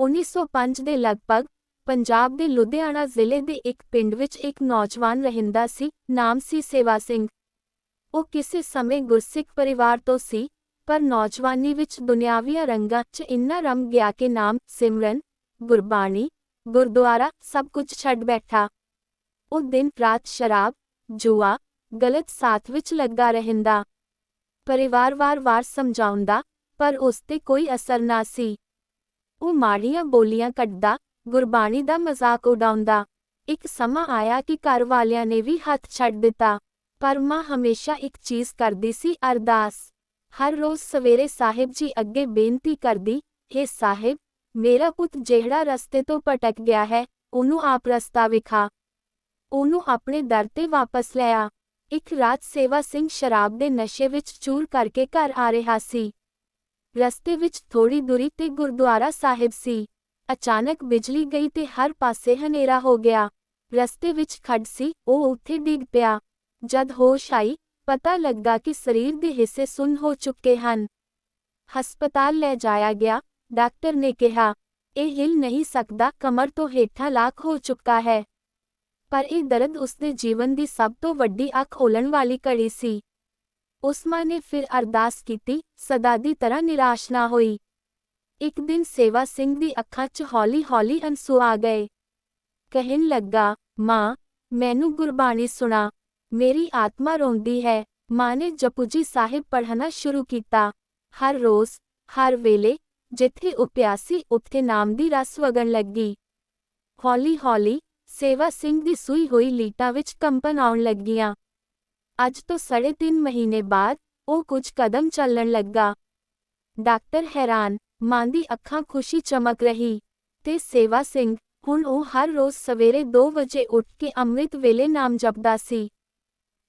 1905 ਦੇ ਲਗਭਗ ਪੰਜਾਬ ਦੇ ਲੁਧਿਆਣਾ ਜ਼ਿਲ੍ਹੇ ਦੇ ਇੱਕ ਪਿੰਡ ਵਿੱਚ ਇੱਕ ਨੌਜਵਾਨ ਰਹਿੰਦਾ ਸੀ, ਨਾਮ ਸੀ ਸੇਵਾ ਸਿੰਘ। ਉਹ ਕਿਸੇ ਸਮੇਂ ਗੁਰਸਿੱਖ ਪਰਿਵਾਰ ਤੋਂ ਸੀ, ਪਰ ਨੌਜਵਾਨੀ ਵਿੱਚ ਦੁਨਿਆਵੀਆਂ ਰੰਗਾਂ 'ਚ ਇੰਨਾ ਰਮ ਗਿਆ ਕਿ ਨਾਮ ਸਿਮਰਨ, ਗੁਰਬਾਣੀ, ਗੁਰਦੁਆਰਾ ਸਭ ਕੁਝ ਛੱਡ ਬੈਠਾ। ਉਹ ਦਿਨ ਰਾਤ ਸ਼ਰਾਬ, ਜੂਆ, ਗਲਤ ਸਾਥ ਵਿੱਚ ਲੱਗਾ ਰਹਿੰਦਾ। ਪਰਿਵਾਰ ਵਾਰ-ਵਾਰ ਸਮਝਾਉਂਦਾ, ਪਰ ਉਸ ਤੇ ਕੋਈ ਅਸਰ ਨਾ ਸੀ। ਉਹ ਮਾੜੀਆਂ ਬੋਲੀਆਂ ਕੱਢਦਾ, ਗੁਰਬਾਣੀ ਦਾ ਮਜ਼ਾਕ ਉਡਾਉਂਦਾ। ਇੱਕ ਸਮਾਂ ਆਇਆ ਕਿ ਘਰ ਵਾਲਿਆਂ ਨੇ ਵੀ ਹੱਥ ਛੱਡ ਦਿੱਤਾ, ਪਰ ਮਾਂ ਹਮੇਸ਼ਾ ਇੱਕ ਚੀਜ਼ ਕਰਦੀ ਸੀ, ਅਰਦਾਸ। ਹਰ ਰੋਜ਼ ਸਵੇਰੇ ਸਾਹਿਬ ਜੀ ਅੱਗੇ ਬੇਨਤੀ ਕਰਦੀ हे ਸਾਹਿਬ, ਮੇਰਾ ਪੁੱਤ ਜਿਹੜਾ ਰਸਤੇ ਤੋਂ ਭਟਕ ਗਿਆ ਹੈ, ਉਹਨੂੰ ਆਪ ਰਸਤਾ ਵਿਖਾ। ਉਹਨੂੰ ਆਪਣੇ ਦਰ ਤੇ ਵਾਪਸ ਲੈ ਆ। ਇੱਕ ਰਾਤ ਸੇਵਾ ਸਿੰਘ ਸ਼ਰਾਬ ਦੇ ਨਸ਼ੇ ਵਿੱਚ ਚੂਰ ਕਰਕੇ ਘਰ ਆ ਰਿਹਾ ਸੀ। ਰਸਤੇ ਵਿੱਚ ਥੋੜੀ ਦੂਰੀ ਤੇ ਗੁਰਦੁਆਰਾ ਸਾਹਿਬ ਸੀ। ਅਚਾਨਕ ਬਿਜਲੀ ਗਈ ਤੇ ਹਰ ਪਾਸੇ ਹਨੇਰਾ ਹੋ ਗਿਆ। ਰਸਤੇ ਵਿੱਚ ਖੱਡ ਸੀ, ਉਹ ਉੱਥੇ ਡਿੱਗ ਪਿਆ। ਜਦ ਹੋਸ਼ ਆਈ, ਪਤਾ ਲੱਗਾ ਕਿ ਸਰੀਰ ਦੇ ਹਿੱਸੇ ਸੁੰਨ ਹੋ ਚੁੱਕੇ ਹਨ। ਹਸਪਤਾਲ ਲੈ ਜਾਇਆ ਗਿਆ, ਡਾਕਟਰ ਨੇ ਕਿਹਾ, ਇਹ ਹਿਲ ਨਹੀਂ ਸਕਦਾ, ਕਮਰ ਤੋਂ ਹੇਠਾਂ ਲਾਖ ਹੋ ਚੁੱਕਾ ਹੈ। ਪਰ ਇਹ ਦਰਦ ਉਸਦੇ ਜੀਵਨ ਦੀ ਸਭ ਤੋਂ ਵੱਡੀ ਅੱਖ ਖੋਲਣ ਵਾਲੀ ਘੜੀ ਸੀ। ਉਸ ਮਾਂ ਨੇ ਫਿਰ ਅਰਦਾਸ ਕੀਤੀ, ਸਦਾ ਦੀ ਤਰ੍ਹਾਂ ਨਿਰਾਸ਼ ਨਾ ਹੋਈ। ਇੱਕ ਦਿਨ ਸੇਵਾ ਸਿੰਘ ਦੀ ਅੱਖਾਂ 'ਚ ਹੌਲੀ-ਹੌਲੀ ਅੰਸੂ ਆ ਗਏ। ਕਹਿਣ ਲੱਗਾ, ਮਾਂ, ਮੈਨੂੰ ਗੁਰਬਾਣੀ ਸੁਣਾ। ਮੇਰੀ ਆਤਮਾ ਰੋਂਦੀ ਹੈ। ਮਾਂ ਨੇ ਜਪੂਜੀ ਸਾਹਿਬ ਪੜ੍ਹਨਾ ਸ਼ੁਰੂ ਕੀਤਾ। ਹਰ ਰੋਜ਼, ਹਰ ਵੇਲੇ, ਜਿੱਥੇ ਉਹ ਪਿਆਸੀ ਉੱਥੇ ਨਾਮ ਦੀ ਰਸ ਵਗਣ ਲੱਗੀ। ਹੌਲੀ-ਹੌਲੀ ਸੇਵਾ ਸਿੰਘ ਦੀ ਸੂਈ ਹੋਈ ਲੀਟਾਂ ਵਿੱਚ ਕੰਪਨ ਆਉਣ ਲੱਗੀਆਂ। ਅੱਜ ਤੋਂ ਸਾਢੇ ਤਿੰਨ ਮਹੀਨੇ ਬਾਅਦ ਉਹ ਕੁਝ ਕਦਮ ਚੱਲਣ ਲੱਗਾ। ਡਾਕਟਰ ਹੈਰਾਨ, ਮਾਂ ਦੀ ਅੱਖਾਂ ਖੁਸ਼ੀ ਚਮਕ ਰਹੀ ਤੇ ਸੇਵਾ ਸਿੰਘ ਹੁਣ ਉਹ ਹਰ ਰੋਜ਼ ਸਵੇਰੇ 2 ਵਜੇ ਉੱਠ ਕੇ ਅੰਮ੍ਰਿਤ ਵੇਲੇ ਨਾਮ ਜਪਦਾ ਸੀ।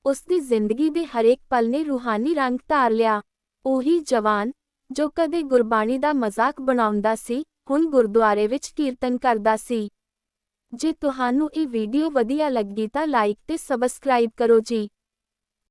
ਉਸ ਦੀ ਜ਼ਿੰਦਗੀ ਦੇ ਹਰੇਕ ਪਲ ਨੇ ਰੂਹਾਨੀ ਰੰਗ ਧਾਰ ਲਿਆ। ਉਹੀ ਜਵਾਨ ਜੋ ਕਦੇ ਗੁਰਬਾਣੀ ਦਾ ਮਜ਼ਾਕ ਬਣਾਉਂਦਾ ਸੀ, ਹੁਣ ਗੁਰਦੁਆਰੇ ਵਿੱਚ ਕੀਰਤਨ ਕਰਦਾ ਸੀ। ਜੇ ਤੁਹਾਨੂੰ ਇਹ ਵੀਡੀਓ ਵਧੀਆ ਲੱਗੀ ਤਾਂ ਲਾਈਕ ਤੇ ਸਬਸਕ੍ਰਾਈਬ ਕਰੋ ਜੀ।